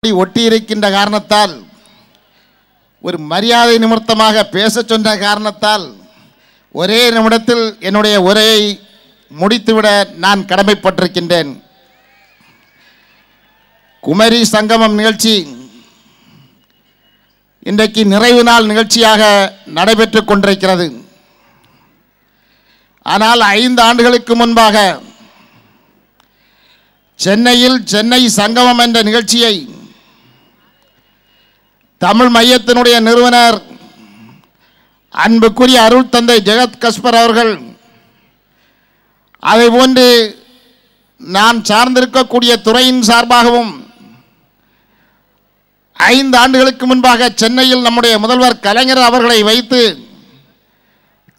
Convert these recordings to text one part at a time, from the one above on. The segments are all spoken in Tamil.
இப்படி ஒட்டியிருக்கின்ற காரணத்தால் ஒரு மரியாதை நிமித்தமாக பேசச் சொன்ன காரணத்தால் ஒரே நிமிடத்தில் என்னுடைய உரையை முடித்துவிட நான் கடமைப்பட்டிருக்கின்றேன். குமரி சங்கமம் நிகழ்ச்சி இன்றைக்கு நிறைவு நாள் நிகழ்ச்சியாக நடைபெற்றுக் கொண்டிருக்கிறது. ஆனால் ஐந்து ஆண்டுகளுக்கு முன்பாக சென்னையில் சென்னை சங்கமம் என்ற நிகழ்ச்சியை தமிழ் மையத்தினுடைய நிறுவனர் அன்புக்குரிய அருள் தந்தை ஜெகத் கஸ்பர் அவர்கள் அதை போன்று நான் சார்ந்திருக்கக்கூடிய துறையின் சார்பாகவும் ஐந்து ஆண்டுகளுக்கு முன்பாக சென்னையில் நம்முடைய முதல்வர் கலைஞர் அவர்களை வைத்து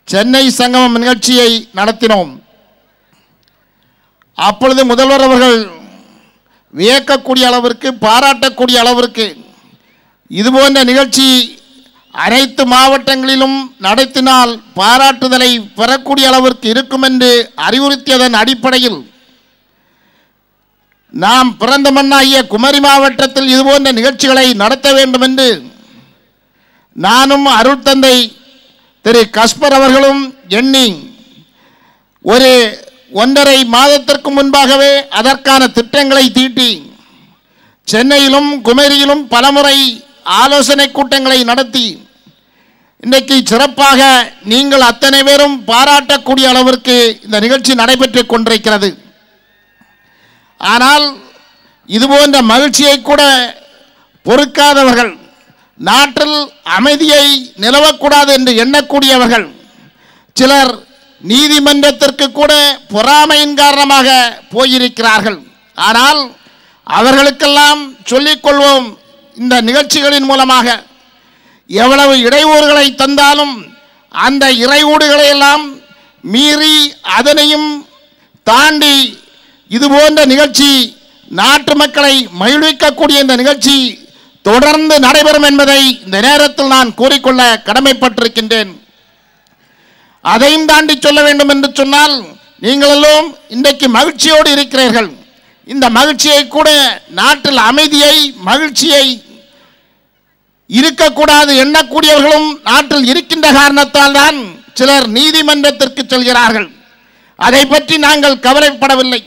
சென்னை சங்கமம் நிகழ்ச்சியை நடத்தினோம். அப்பொழுது முதல்வர் அவர்கள் வியக்கக்கூடிய அளவிற்கு பாராட்டக்கூடிய அளவிற்கு இதுபோன்ற நிகழ்ச்சி அனைத்து மாவட்டங்களிலும் நடத்தினால் பாராட்டுதலை பெறக்கூடிய அளவிற்கு இருக்கும் என்று அறிவுறுத்தியதன் அடிப்படையில் நாம் பிறந்த மண்ணாகிய குமரி மாவட்டத்தில் இதுபோன்ற நிகழ்ச்சிகளை நடத்த வேண்டும் என்று நானும் அருள் தந்தை திரு கஸ்பர் அவர்களும் எண்ணி ஒரு ஒன்றரை மாதத்திற்கு முன்பாகவே அதற்கான திட்டங்களை தீட்டி சென்னையிலும் குமரியிலும் பலமுறை ஆலோசனை கூட்டங்களை நடத்தி இன்றைக்கு சிறப்பாக நீங்கள் அத்தனை பேரும் பாராட்டக்கூடிய அளவிற்கு இந்த நிகழ்ச்சி நடைபெற்று கொண்டிருக்கிறது. ஆனால் இதுபோன்ற மகிழ்ச்சியை கூட பொறுக்காதவர்கள் நாட்டில் அமைதியை நிலவக்கூடாது என்று எண்ணக்கூடியவர்கள் சிலர் நீதிமன்றத்திற்கு கூட பொறாமையின் காரணமாக போயிருக்கிறார்கள். ஆனால் அவர்களுக்கெல்லாம் சொல்லிக்கொள்வோம் இந்த நிகழ்ச்சிகளின் மூலமாக எவ்வளவு இடையூறுகளை தந்தாலும் அந்த இறையூடுகளை எல்லாம் மீறி அதனையும் தாண்டி இது போன்ற நிகழ்ச்சி நாட்டு மக்களை மகிழ்விக்கக்கூடிய இந்த நிகழ்ச்சி தொடர்ந்து நடைபெறும் என்பதை இந்த நேரத்தில் நான் கூறிக்கொள்ள கடமைப்பட்டிருக்கின்றேன். அதையும் தாண்டி சொல்ல வேண்டும் என்று சொன்னால் நீங்களெல்லாம் இன்றைக்கு மகிழ்ச்சியோடு இருக்கிறீர்கள். இந்த மகிழ்ச்சியை கூட நாட்டில் அமைதியை மகிழ்ச்சியை இருக்கக்கூடாது எண்ணக்கூடியவர்களும் நாட்டில் இருக்கின்ற காரணத்தால் தான் சிலர் நீதிமன்றத்திற்கு செல்கிறார்கள். அதை பற்றி நாங்கள் கவலைப்படவில்லை.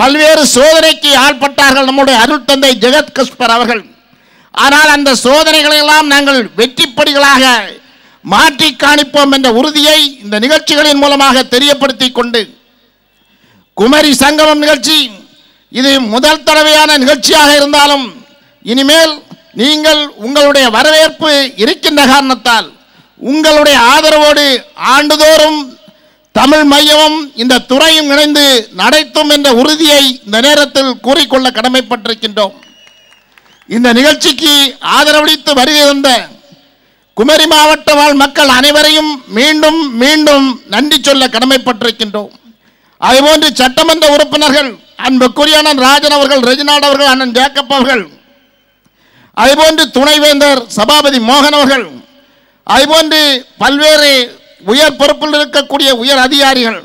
பல்வேறு சோதனைக்கு ஆள்பட்டார்கள் நம்முடைய அருள் தந்தை ஜெகத் கஸ்பர் அவர்கள். ஆனால் அந்த சோதனைகளையெல்லாம் நாங்கள் வெற்றிப்படிகளாக மாற்றி காணிப்போம் என்ற உறுதியை இந்த நிகழ்ச்சிகளின் மூலமாக தெரியப்படுத்தி கொண்டு குமரி சங்கமம் நிகழ்ச்சி இது முதல் தடவையான நிகழ்ச்சியாக இருந்தாலும் இனிமேல் நீங்கள் உங்களுடைய வரவேற்பு இருக்கின்ற காரணத்தால் உங்களுடைய ஆதரவோடு ஆண்டுதோறும் தமிழ் மையமும் இந்த துறையும் இணைந்து நடத்தும் என்ற உறுதியை இந்த நேரத்தில் கூறிக்கொள்ள கடமைப்பட்டிருக்கின்றோம். இந்த நிகழ்ச்சிக்கு ஆதரவளித்து வருகை தந்த குமரி மாவட்ட வாழ் மக்கள் அனைவரையும் மீண்டும் மீண்டும் நன்றி சொல்ல கடமைப்பட்டிருக்கின்றோம். அதுபோன்று சட்டமன்ற உறுப்பினர்கள் அன்புக்குரிய அண்ணன் ராஜன் அவர்கள் ரெஜினால்ட் அவர்கள் அண்ணன் ஜேக்கப் அவர்கள் அதுபோன்று துணைவேந்தர் சபாபதி மோகன் அவர்கள் அதுபோன்று பல்வேறு உயர் பொறுப்பில் இருக்கக்கூடிய உயர் அதிகாரிகள்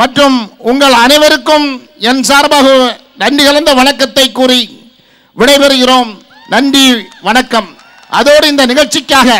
மற்றும் உங்கள் அனைவருக்கும் என் சார்பாக நன்றி கலந்த வணக்கத்தை கூறி விடைபெறுகிறோம். நன்றி வணக்கம். அதோடு இந்த நிகழ்ச்சிக்காக